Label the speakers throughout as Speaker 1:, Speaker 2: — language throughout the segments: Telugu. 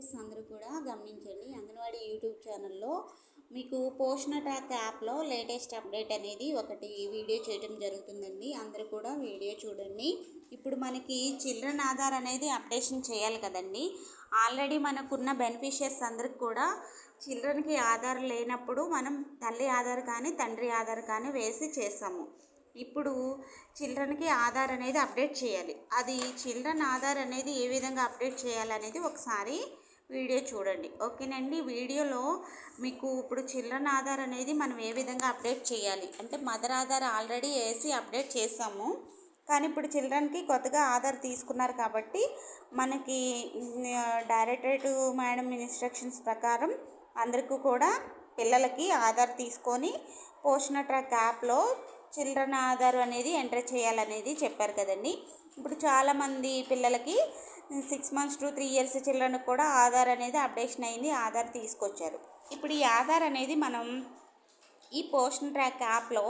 Speaker 1: టీచర్స్ అందరూ కూడా గమనించండి. అంగన్వాడీ యూట్యూబ్ ఛానల్లో మీకు పోషణ టాక్ యాప్లో లేటెస్ట్ అప్డేట్ అనేది ఒకటి వీడియో చేయడం జరుగుతుందండి. అందరూ కూడా వీడియో చూడండి. ఇప్పుడు మనకి చిల్డ్రన్ ఆధార్ అనేది అప్డేషన్ చేయాలి కదండి. ఆల్రెడీ మనకున్న బెనిఫిషియర్స్ అందరికి కూడా చిల్డ్రన్కి ఆధార్ లేనప్పుడు మనం తల్లి ఆధార్ కానీ తండ్రి ఆధార్ కానీ వేసి చేసాము ఇప్పుడు చిల్డ్రన్కి ఆధార్ అనేది అప్డేట్ చేయాలి. అది చిల్డ్రన్ ఆధార్ అనేది ఏ విధంగా అప్డేట్ చేయాలనేది ఒకసారి వీడియో చూడండి. ఓకేనండి. వీడియోలో మీకు ఇప్పుడు చిల్డ్రన్ ఆధార్ అనేది మనం ఏ విధంగా అప్డేట్ చేయాలి? అంటే మదర్ ఆధార్ ఆల్రెడీ వేసి అప్డేట్ చేసాము. కానీ ఇప్పుడు చిల్డ్రన్కి కొత్తగా ఆధార్ తీసుకున్నారు కాబట్టి మనకి డైరెక్టరేట్ మేడం ఇన్స్ట్రక్షన్స్ ప్రకారం అందరికీ కూడా పిల్లలకి ఆధార్ తీసుకొని పోషణ ట్రాక్ యాప్లో చిల్డ్రన్ ఆధార్ అనేది ఎంటర్ చేయాలనేది చెప్పారు కదండి. ఇప్పుడు చాలామంది పిల్లలకి six months to three years చిల్డ్రన్కి కూడా ఆధార్ అనేది అప్డేషన్ అయింది ఆధార్ తీసుకొచ్చారు. ఇప్పుడు ఈ ఆధార్ అనేది మనం ఈ పోషన్ ట్రాక్ యాప్లో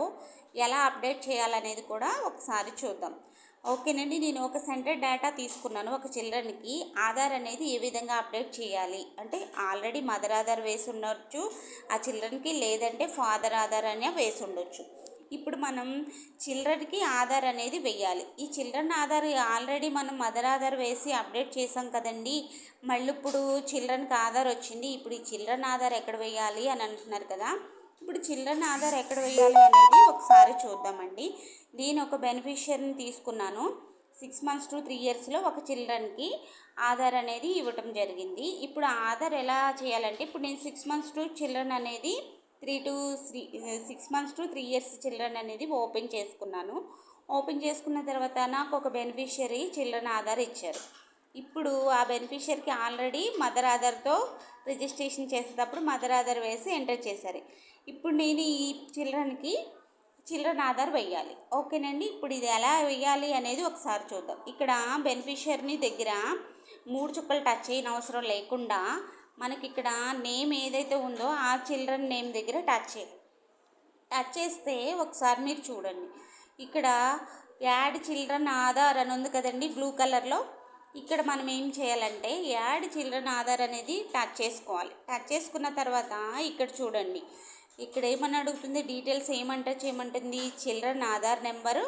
Speaker 1: ఎలా అప్డేట్ చేయాలనేది కూడా ఒకసారి చూద్దాం. ఓకేనండి నేను ఒక సెంటర్ డేటా తీసుకున్నాను ఒక చిల్డ్రన్కి. ఆధార్ అనేది ఏ విధంగా అప్డేట్ చేయాలి? అంటే ఆల్రెడీ మదర్ ఆధార్ వేసి ఉండొచ్చు ఆ చిల్డ్రన్కి లేదంటే ఫాదర్ ఆధార్ అనే వేసి ఉండొచ్చు. ఇప్పుడు మనం చిల్డ్రన్కి ఆధార్ అనేది వెయ్యాలి. ఈ చిల్డ్రన్ ఆధార్ ఆల్రెడీ మనం మదర్ ఆధార్ వేసి అప్డేట్ చేసాం కదండి. మళ్ళీ ఇప్పుడు చిల్డ్రన్కి ఆధార్ వచ్చింది. ఇప్పుడు ఈ చిల్డ్రన్ ఆధార్ ఎక్కడ వేయాలి అని అంటున్నారు కదా. ఇప్పుడు చిల్డ్రన్ ఆధార్ ఎక్కడ వేయాలి అనేది ఒకసారి చూద్దామండి. నేను ఒక బెనిఫిషియర్ని తీసుకున్నాను. సిక్స్ మంత్స్ టు త్రీ ఇయర్స్లో ఒక చిల్డ్రన్కి ఆధార్ అనేది ఇవ్వటం జరిగింది. ఇప్పుడు ఆధార్ ఎలా చేయాలంటే ఇప్పుడు నేను సిక్స్ మంత్స్ టు చిల్డ్రన్ అనేది three to three six months to three years children అనేది ఓపెన్ చేసుకున్నాను. ఓపెన్ చేసుకున్న తర్వాత నాకు ఒక బెనిఫిషియరీ చిల్డ్రన్ ఆధార్ ఇచ్చారు. ఇప్పుడు ఆ బెనిఫిషియర్కి ఆల్రెడీ మదర్ ఆధార్తో రిజిస్ట్రేషన్ చేసేటప్పుడు మదర్ ఆధార్ వేసి ఎంటర్ చేశారు. ఇప్పుడు నేను ఈ చిల్డ్రన్కి చిల్డ్రన్ ఆధార్ వేయాలి ఓకేనండి? ఇప్పుడు ఇది ఎలా వేయాలి అనేది ఒకసారి చూద్దాం. ఇక్కడ బెనిఫిషియర్ని దగ్గర మూడు చుక్కలు టచ్ చేయని అవసరం లేకుండా మనకి ఇక్కడ నేమ్ ఏదైతే ఉందో ఆ చిల్డ్రన్ నేమ్ దగ్గర టచ్ చేయాలి టచ్ చేస్తే ఒకసారి మీరు చూడండి. ఇక్కడ యాడ్ చిల్డ్రన్ ఆధార్ అని ఉంది కదండి బ్లూ కలర్లో ఇక్కడ మనం ఏం చేయాలంటే యాడ్ చిల్డ్రన్ ఆధార్ అనేది టచ్ చేసుకోవాలి. టచ్ చేసుకున్న తర్వాత ఇక్కడ చూడండి. ఇక్కడ ఏమని అడుగుతుంది? డీటెయిల్స్ ఏమంటే చేయమంటుంది? Children Aadhaar number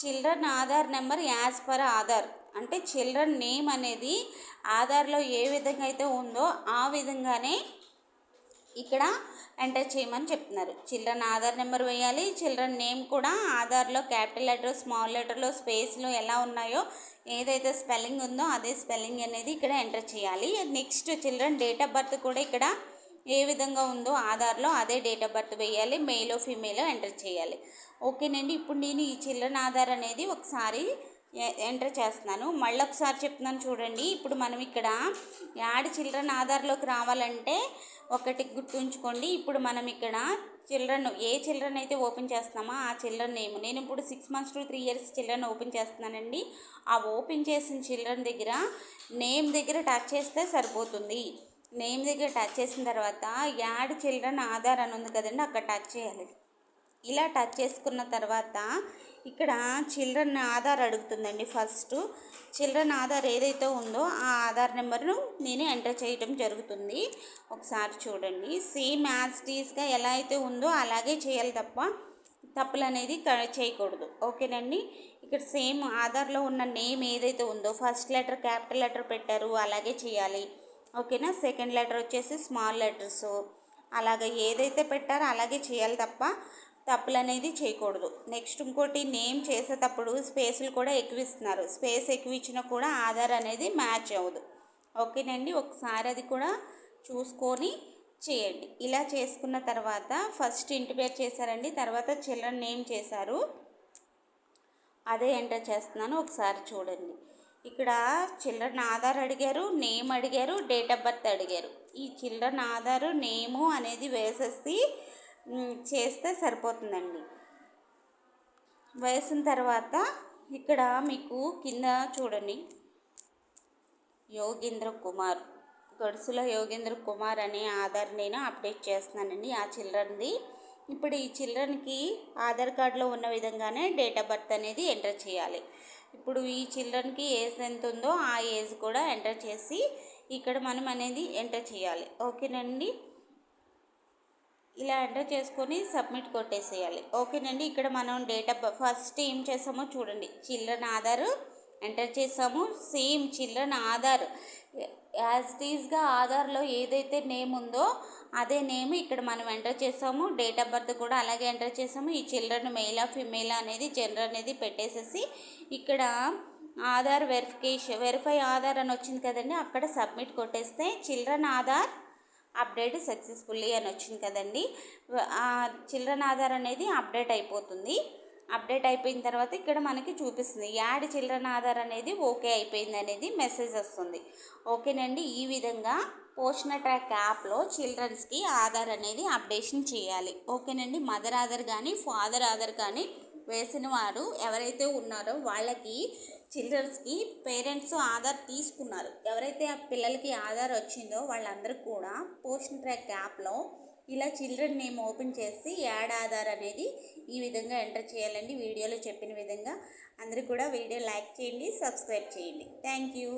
Speaker 1: children Aadhaar number as per Aadhaar. అంటే చిల్డ్రన్ నేమ్ అనేది ఆధార్లో ఏ విధంగా అయితే ఉందో ఆ విధంగానే ఇక్కడ ఎంటర్ చేయమని చెప్తున్నారు. చిల్డ్రన్ ఆధార్ నెంబర్ వేయాలి. చిల్డ్రన్ నేమ్ కూడా ఆధార్లో క్యాపిటల్ లెటర్ స్మాల్ లెటర్లో స్పేస్లో ఎలా ఉన్నాయో ఏదైతే స్పెల్లింగ్ ఉందో అదే స్పెల్లింగ్ అనేది ఇక్కడ ఎంటర్ చేయాలి. Next children date of birth కూడా ఇక్కడ ఏ విధంగా ఉందో ఆధార్లో అదే డేట్ ఆఫ్ బర్త్ వేయాలి. మెయిల్ ఫీమేల్ ఎంటర్ చేయాలి. ఓకేనండి ఇప్పుడు నేను ఈ చిల్డ్రన్ ఆధార్ అనేది ఒకసారి ఎంటర్ చేస్తున్నాను. మళ్ళీ ఒకసారి చెప్తున్నాను చూడండి. ఇప్పుడు మనం ఇక్కడ యాడ్ చిల్డ్రన్ ఆధార్లోకి రావాలంటే ఒకటి గుర్తుంచుకోండి ఇప్పుడు మనం ఇక్కడ చిల్డ్రన్ ఏ చిల్డ్రన్ అయితే ఓపెన్ చేస్తున్నామో ఆ చిల్డ్రన్ నేమ్. నేను ఇప్పుడు six months to three years children open చేస్తున్నానండి. ఆ ఓపెన్ చేసిన చిల్డ్రన్ దగ్గర నేమ్ దగ్గర టచ్ చేస్తే సరిపోతుంది. నేమ్ దగ్గర టచ్ చేసిన తర్వాత యాడ్ చిల్డ్రన్ ఆధార్ అని ఉంది కదండి అక్కడ టచ్ చేయాలి. ఇలా టచ్ చేసుకున్న తర్వాత ఇక్కడ చిల్డ్రన్ ఆధార్ అడుగుతుందండి ఫస్ట్. చిల్డ్రన్ ఆధార్ ఏదైతే ఉందో ఆ ఆధార్ నెంబర్ను నేను ఎంటర్ చేయడం జరుగుతుంది. ఒకసారి చూడండి. సేమ్ యాజ్ టీస్గా ఎలా అయితే ఉందో అలాగే చేయాలి తప్ప తప్పులు అనేది చేయకూడదు. ఓకేనండి? ఇక్కడ సేమ్ ఆధార్లో ఉన్న నేమ్ ఏదైతే ఉందో ఫస్ట్ లెటర్ క్యాపిటల్ లెటర్ పెట్టారు అలాగే చేయాలి. ఓకేనా? సెకండ్ లెటర్ వచ్చేసి స్మాల్ లెటర్స్. అలాగే ఏదైతే పెట్టారో అలాగే చేయాలి తప్ప తప్పులు అనేది చేయకూడదు. నెక్స్ట్ ఇంకోటి నేమ్ చేసేటప్పుడు స్పేసులు కూడా ఎక్కువ ఇస్తున్నారు స్పేస్ ఎక్కువ ఇచ్చినా కూడా ఆధార్ అనేది మ్యాచ్ అవ్వదు. ఓకేనండి? ఒకసారి అది కూడా చూసుకొని చేయండి. ఇలా చేసుకున్న తర్వాత ఫస్ట్ ఇంటి పేరు చేశారండి. తర్వాత చిల్డ్రన్ నేమ్ చేశారు. అదే ఎంటర్ చేస్తున్నాను. ఒకసారి చూడండి. ఇక్కడ చిల్డ్రన్ ఆధార్ అడిగారు నేమ్ అడిగారు డేట్ ఆఫ్ బర్త్ అడిగారు. ఈ చిల్డ్రన్ ఆధారు నేము అనేది వేసేసి చేస్తే సరిపోతుందండి. వేసిన తర్వాత ఇక్కడ మీకు కింద చూడండి. యోగేంద్ర కుమార్. గడుసుల యోగేంద్ర కుమార్ అనే ఆధార్ నేను అప్డేట్ చేస్తున్నానండి. ఆ చిల్డ్రన్ది. ఇప్పుడు ఈ చిల్డ్రన్కి ఆధార్ కార్డులో ఉన్న విధంగానే డేట్ ఆఫ్ బర్త్ అనేది ఎంటర్ చేయాలి. ఇప్పుడు ఈ చిల్డ్రన్కి ఏజ్ ఎంత ఉందో ఆ ఏజ్ కూడా ఎంటర్ చేసి ఇక్కడ మనం అనేది ఎంటర్ చేయాలి. ఓకేనండి? ఇలా ఎంటర్ చేసుకొని సబ్మిట్ కొట్టేసేయాలి. ఓకేనండి ఇక్కడ మనం డేట్ ఆఫ్ ఫస్ట్ ఏం చేసామో చూడండి. చిల్డ్రన్ ఆధార్ ఎంటర్ చేసాము. Same children Aadhaar. యాజ్ టీజ్గా ఆధార్లో ఏదైతే నేమ్ ఉందో అదే నేమ్ ఇక్కడ మనం ఎంటర్ చేసాము. డేట్ ఆఫ్ బర్త్ కూడా అలాగే ఎంటర్ చేసాము. ఈ చిల్డ్రన్ మెయిలా ఫిమేలా అనేది జెండర్ అనేది పెట్టేసేసి ఇక్కడ ఆధార్ వెరిఫికేషన్ వెరిఫై ఆధార్ అని వచ్చింది కదండి అక్కడ సబ్మిట్ కొట్టేస్తే చిల్డ్రన్ ఆధార్ అప్డేట్ సక్సెస్ఫుల్లీ అని వచ్చింది కదండి. చిల్డ్రన్ ఆధార్ అనేది అప్డేట్ అయిపోతుంది. అప్డేట్ అయిపోయిన తర్వాత ఇక్కడ మనకి చూపిస్తుంది. యాడ్ చిల్డ్రన్ ఆధార్ అనేది ఓకే అయిపోయింది అనేది మెసేజ్ వస్తుంది. ఓకేనండి? ఈ విధంగా పోషణ ట్రాక్ యాప్లో చిల్డ్రన్స్కి ఆధార్ అనేది అప్డేషన్ చేయాలి. ఓకేనండి? మదర్ ఆధార్ కానీ ఫాదర్ ఆధార్ కానీ వేసిన వారు ఎవరైతే ఉన్నారో వాళ్ళకి చిల్డ్రన్స్కి పేరెంట్స్ ఆధార్ తీసుకున్నారు. ఎవరైతే ఆ పిల్లలకి ఆధార్ వచ్చిందో వాళ్ళందరూ కూడా పోషన్ ట్రాక్ యాప్లో ఇలా చిల్డ్రన్ నేమ్ ఓపెన్ చేసి యాడ్ ఆధార్ అనేది ఈ విధంగా ఎంటర్ చేయాలండి. వీడియోలో చెప్పిన విధంగా అందరూ కూడా వీడియో లైక్ చేయండి సబ్స్క్రైబ్ చేయండి. Thank you.